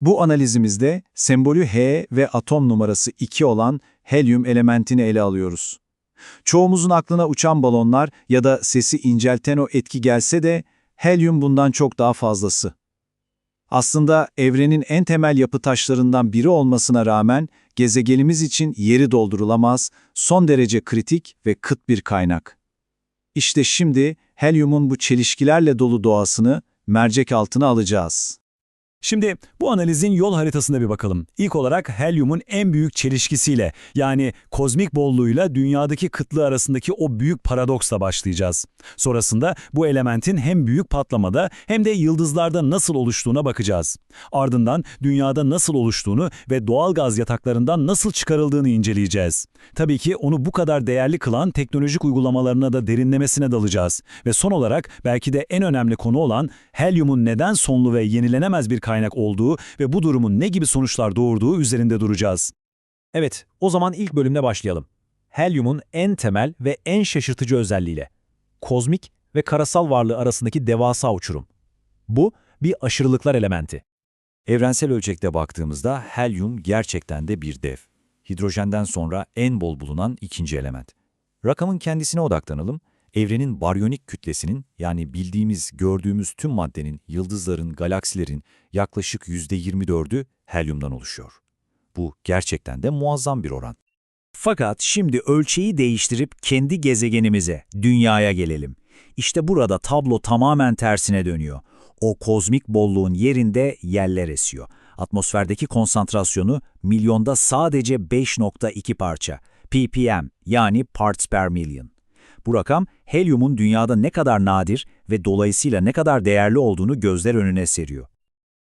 Bu analizimizde sembolü He ve atom numarası 2 olan helyum elementini ele alıyoruz. Çoğumuzun aklına uçan balonlar ya da sesi incelten o etki gelse de helyum bundan çok daha fazlası. Aslında evrenin en temel yapı taşlarından biri olmasına rağmen gezegenimiz için yeri doldurulamaz, son derece kritik ve kıt bir kaynak. İşte şimdi helyumun bu çelişkilerle dolu doğasını mercek altına alacağız. Şimdi bu analizin yol haritasına bir bakalım. İlk olarak helyumun en büyük çelişkisiyle yani kozmik bolluğuyla dünyadaki kıtlığı arasındaki o büyük paradoksla başlayacağız. Sonrasında bu elementin hem büyük patlamada hem de yıldızlarda nasıl oluştuğuna bakacağız. Ardından dünyada nasıl oluştuğunu ve doğal gaz yataklarından nasıl çıkarıldığını inceleyeceğiz. Tabii ki onu bu kadar değerli kılan teknolojik uygulamalarına da derinlemesine dalacağız. Ve son olarak belki de en önemli konu olan helyumun neden sonlu ve yenilenemez bir kaynak olduğu ve bu durumun ne gibi sonuçlar doğurduğu üzerinde duracağız. Evet, o zaman ilk bölümle başlayalım. Helyumun en temel ve en şaşırtıcı özelliğiyle. Kozmik ve karasal varlığı arasındaki devasa uçurum. Bu, bir aşırılıklar elementi. Evrensel ölçekte baktığımızda helyum gerçekten de bir dev. Hidrojenden sonra en bol bulunan ikinci element. Rakamın kendisine odaklanalım. Evrenin baryonik kütlesinin yani bildiğimiz, gördüğümüz tüm maddenin, yıldızların, galaksilerin yaklaşık %24'ü helyumdan oluşuyor. Bu gerçekten de muazzam bir oran. Fakat şimdi ölçeği değiştirip kendi gezegenimize, dünyaya gelelim. İşte burada tablo tamamen tersine dönüyor. O kozmik bolluğun yerinde yeller esiyor. Atmosferdeki konsantrasyonu milyonda sadece 5.2 parça. ppm yani parts per million. Bu rakam helyumun dünyada ne kadar nadir ve dolayısıyla ne kadar değerli olduğunu gözler önüne seriyor.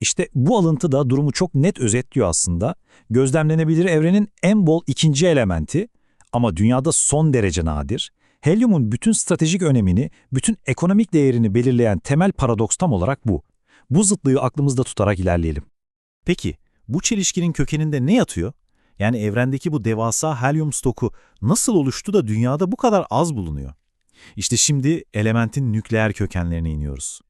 İşte bu alıntı da durumu çok net özetliyor aslında. Gözlemlenebilir evrenin en bol ikinci elementi ama dünyada son derece nadir. Helyumun bütün stratejik önemini, bütün ekonomik değerini belirleyen temel paradoks tam olarak bu. Bu zıtlığı aklımızda tutarak ilerleyelim. Peki, bu çelişkinin kökeninde ne yatıyor? Yani evrendeki bu devasa helyum stoku nasıl oluştu da dünyada bu kadar az bulunuyor? İşte şimdi elementin nükleer kökenlerine iniyoruz.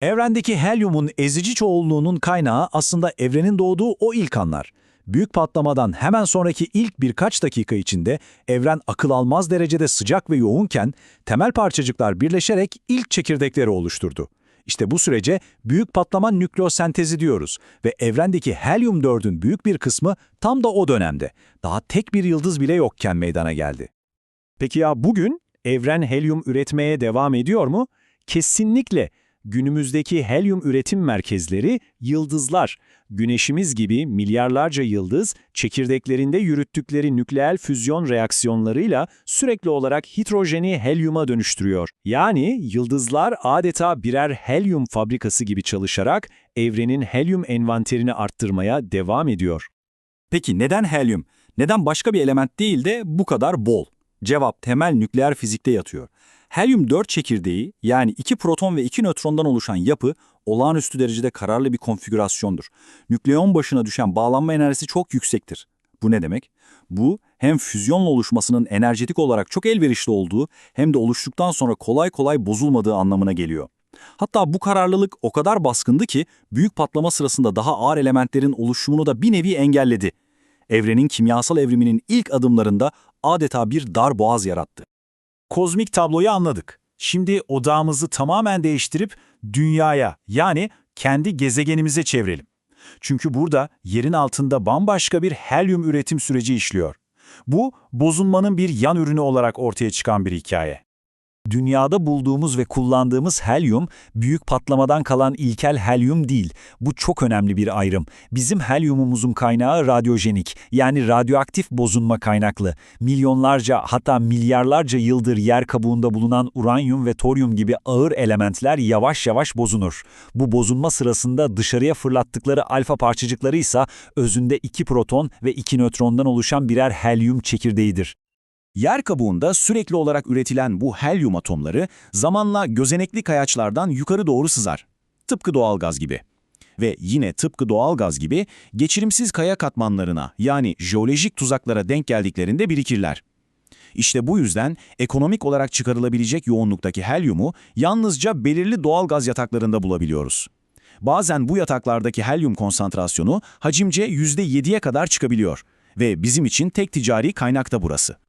Evrendeki helyumun ezici çoğunluğunun kaynağı aslında evrenin doğduğu o ilk anlar. Büyük patlamadan hemen sonraki ilk birkaç dakika içinde evren akıl almaz derecede sıcak ve yoğunken temel parçacıklar birleşerek ilk çekirdekleri oluşturdu. İşte bu sürece büyük patlama nükleosentezi diyoruz ve evrendeki helyum 4'ün büyük bir kısmı tam da o dönemde, daha tek bir yıldız bile yokken meydana geldi. Peki ya bugün evren helyum üretmeye devam ediyor mu? Kesinlikle. Günümüzdeki helyum üretim merkezleri yıldızlar. Güneşimiz gibi milyarlarca yıldız çekirdeklerinde yürüttükleri nükleer füzyon reaksiyonlarıyla sürekli olarak hidrojeni helyuma dönüştürüyor. Yani yıldızlar adeta birer helyum fabrikası gibi çalışarak evrenin helyum envanterini arttırmaya devam ediyor. Peki neden helyum? Neden başka bir element değil de bu kadar bol? Cevap temel nükleer fizikte yatıyor. Helyum 4 çekirdeği yani 2 proton ve 2 nötrondan oluşan yapı olağanüstü derecede kararlı bir konfigürasyondur. Nükleon başına düşen bağlanma enerjisi çok yüksektir. Bu ne demek? Bu hem füzyonla oluşmasının enerjetik olarak çok elverişli olduğu hem de oluştuktan sonra kolay kolay bozulmadığı anlamına geliyor. Hatta bu kararlılık o kadar baskındı ki büyük patlama sırasında daha ağır elementlerin oluşumunu da bir nevi engelledi. Evrenin kimyasal evriminin ilk adımlarında adeta bir dar boğaz yarattı. Kozmik tabloyu anladık. Şimdi odağımızı tamamen değiştirip dünyaya yani kendi gezegenimize çevirelim. Çünkü burada yerin altında bambaşka bir helyum üretim süreci işliyor. Bu, bozulmanın bir yan ürünü olarak ortaya çıkan bir hikaye. Dünyada bulduğumuz ve kullandığımız helyum, büyük patlamadan kalan ilkel helyum değil. Bu çok önemli bir ayrım. Bizim helyumumuzun kaynağı radyojenik, yani radyoaktif bozunma kaynaklı. Milyonlarca hatta milyarlarca yıldır yer kabuğunda bulunan uranyum ve toryum gibi ağır elementler yavaş yavaş bozunur. Bu bozunma sırasında dışarıya fırlattıkları alfa parçacıkları ise özünde iki proton ve iki nötrondan oluşan birer helyum çekirdeğidir. Yer kabuğunda sürekli olarak üretilen bu helyum atomları zamanla gözenekli kayaçlardan yukarı doğru sızar. Tıpkı doğalgaz gibi. Ve yine tıpkı doğalgaz gibi geçirimsiz kaya katmanlarına yani jeolojik tuzaklara denk geldiklerinde birikirler. İşte bu yüzden ekonomik olarak çıkarılabilecek yoğunluktaki helyumu yalnızca belirli doğalgaz yataklarında bulabiliyoruz. Bazen bu yataklardaki helyum konsantrasyonu hacimce %7'ye kadar çıkabiliyor. Ve bizim için tek ticari kaynak da burası.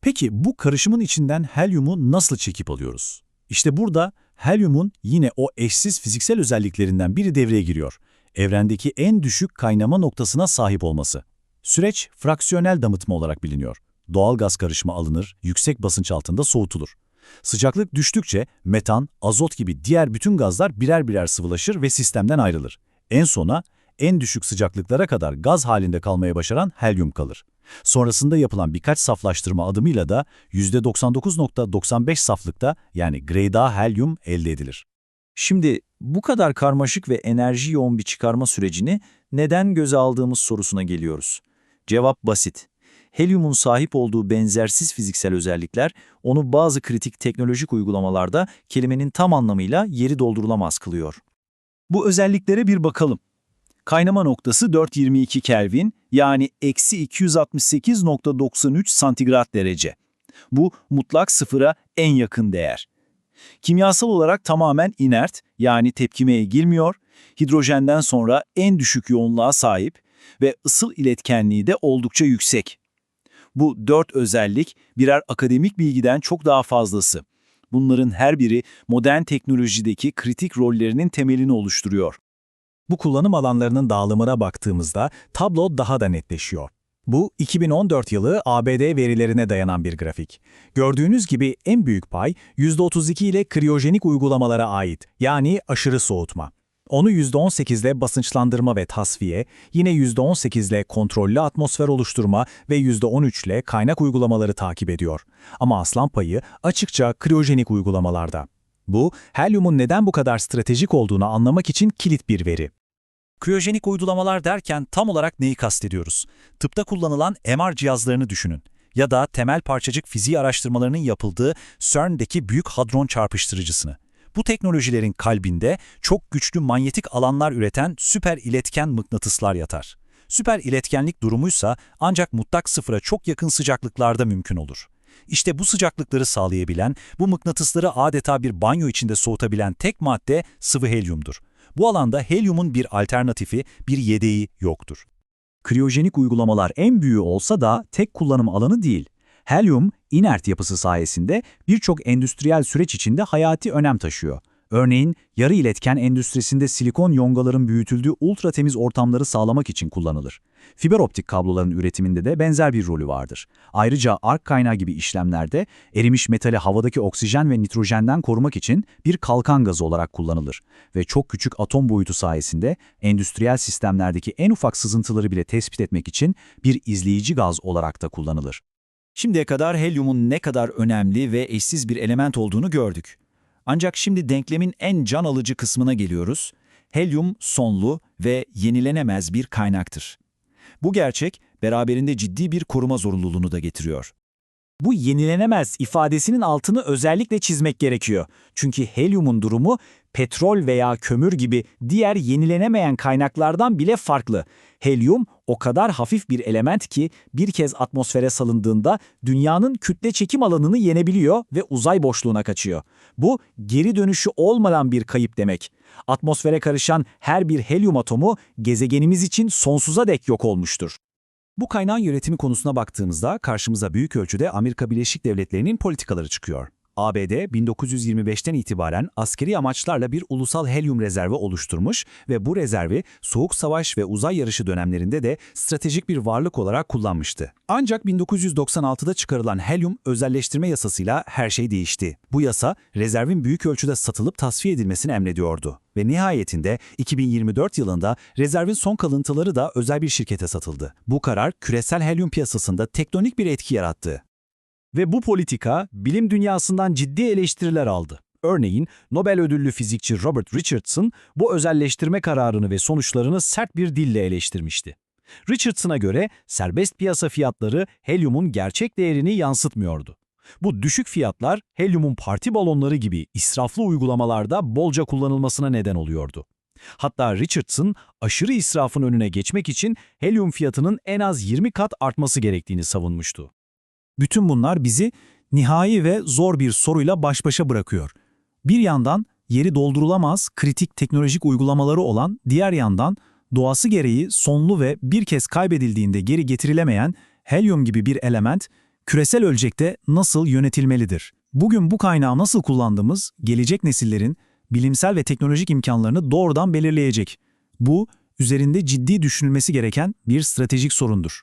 Peki bu karışımın içinden helyumu nasıl çekip alıyoruz? İşte burada helyumun yine o eşsiz fiziksel özelliklerinden biri devreye giriyor. Evrendeki en düşük kaynama noktasına sahip olması. Süreç fraksiyonel damıtma olarak biliniyor. Doğal gaz karışımı alınır, yüksek basınç altında soğutulur. Sıcaklık düştükçe metan, azot gibi diğer bütün gazlar birer birer sıvılaşır ve sistemden ayrılır. En sona en düşük sıcaklıklara kadar gaz halinde kalmaya başaran helyum kalır. Sonrasında yapılan birkaç saflaştırma adımıyla da %99.95 saflıkta yani grade A helyum elde edilir. Şimdi bu kadar karmaşık ve enerji yoğun bir çıkarma sürecini neden göze aldığımız sorusuna geliyoruz. Cevap basit. Helyumun sahip olduğu benzersiz fiziksel özellikler onu bazı kritik teknolojik uygulamalarda kelimenin tam anlamıyla yeri doldurulamaz kılıyor. Bu özelliklere bir bakalım. Kaynama noktası 422 Kelvin yani eksi 268.93 santigrat derece. Bu mutlak sıfıra en yakın değer. Kimyasal olarak tamamen inert yani tepkimeye girmiyor, hidrojenden sonra en düşük yoğunluğa sahip ve ısıl iletkenliği de oldukça yüksek. Bu dört özellik birer akademik bilgiden çok daha fazlası. Bunların her biri modern teknolojideki kritik rollerinin temelini oluşturuyor. Bu kullanım alanlarının dağılımına baktığımızda tablo daha da netleşiyor. Bu 2014 yılı ABD verilerine dayanan bir grafik. Gördüğünüz gibi en büyük pay %32 ile kriyojenik uygulamalara ait yani aşırı soğutma. Onu %18 ile basınçlandırma ve tasfiye, yine %18 ile kontrollü atmosfer oluşturma ve %13 ile kaynak uygulamaları takip ediyor. Ama aslan payı açıkça kriyojenik uygulamalarda. Bu, helyumun neden bu kadar stratejik olduğunu anlamak için kilit bir veri. Kriyojenik uygulamalar derken tam olarak neyi kastediyoruz? Tıpta kullanılan MR cihazlarını düşünün. Ya da temel parçacık fiziği araştırmalarının yapıldığı CERN'deki Büyük Hadron Çarpıştırıcısını. Bu teknolojilerin kalbinde çok güçlü manyetik alanlar üreten süper iletken mıknatıslar yatar. Süper iletkenlik durumuysa ancak mutlak sıfıra çok yakın sıcaklıklarda mümkün olur. İşte bu sıcaklıkları sağlayabilen, bu mıknatısları adeta bir banyo içinde soğutabilen tek madde sıvı helyumdur. Bu alanda helyumun bir alternatifi, bir yedeği yoktur. Kriyojenik uygulamalar en büyüğü olsa da tek kullanım alanı değil. Helyum, inert yapısı sayesinde birçok endüstriyel süreç içinde hayati önem taşıyor. Örneğin yarı iletken endüstrisinde silikon yongaların büyütüldüğü ultra temiz ortamları sağlamak için kullanılır. Fiber optik kabloların üretiminde de benzer bir rolü vardır. Ayrıca ark kaynağı gibi işlemlerde erimiş metali havadaki oksijen ve nitrojenden korumak için bir kalkan gazı olarak kullanılır ve çok küçük atom boyutu sayesinde endüstriyel sistemlerdeki en ufak sızıntıları bile tespit etmek için bir izleyici gaz olarak da kullanılır. Şimdiye kadar helyumun ne kadar önemli ve eşsiz bir element olduğunu gördük. Ancak şimdi denklemin en can alıcı kısmına geliyoruz. Helyum sonlu ve yenilenemez bir kaynaktır. Bu gerçek beraberinde ciddi bir koruma zorunluluğunu da getiriyor. Bu yenilenemez ifadesinin altını özellikle çizmek gerekiyor. Çünkü helyumun durumu petrol veya kömür gibi diğer yenilenemeyen kaynaklardan bile farklı. Helyum o kadar hafif bir element ki bir kez atmosfere salındığında dünyanın kütle çekim alanını yenebiliyor ve uzay boşluğuna kaçıyor. Bu geri dönüşü olmayan bir kayıp demek. Atmosfere karışan her bir helyum atomu gezegenimiz için sonsuza dek yok olmuştur. Bu kaynağın yönetimi konusuna baktığımızda karşımıza büyük ölçüde Amerika Birleşik Devletleri'nin politikaları çıkıyor. ABD 1925'ten itibaren askeri amaçlarla bir ulusal helyum rezervi oluşturmuş ve bu rezervi Soğuk Savaş ve uzay yarışı dönemlerinde de stratejik bir varlık olarak kullanmıştı. Ancak 1996'da çıkarılan helyum özelleştirme yasasıyla her şey değişti. Bu yasa rezervin büyük ölçüde satılıp tasfiye edilmesini emrediyordu. Ve nihayetinde 2024 yılında rezervin son kalıntıları da özel bir şirkete satıldı. Bu karar küresel helyum piyasasında tektonik bir etki yarattı. Ve bu politika bilim dünyasından ciddi eleştiriler aldı. Örneğin Nobel ödüllü fizikçi Robert Richardson bu özelleştirme kararını ve sonuçlarını sert bir dille eleştirmişti. Richardson'a göre serbest piyasa fiyatları helyumun gerçek değerini yansıtmıyordu. Bu düşük fiyatlar helyumun parti balonları gibi israflı uygulamalarda bolca kullanılmasına neden oluyordu. Hatta Richardson aşırı israfın önüne geçmek için helyum fiyatının en az 20 kat artması gerektiğini savunmuştu. Bütün bunlar bizi nihai ve zor bir soruyla baş başa bırakıyor. Bir yandan yeri doldurulamaz kritik teknolojik uygulamaları olan, diğer yandan doğası gereği sonlu ve bir kez kaybedildiğinde geri getirilemeyen helyum gibi bir element küresel ölçekte nasıl yönetilmelidir? Bugün bu kaynağı nasıl kullandığımız gelecek nesillerin bilimsel ve teknolojik imkanlarını doğrudan belirleyecek. Bu, üzerinde ciddi düşünülmesi gereken bir stratejik sorundur.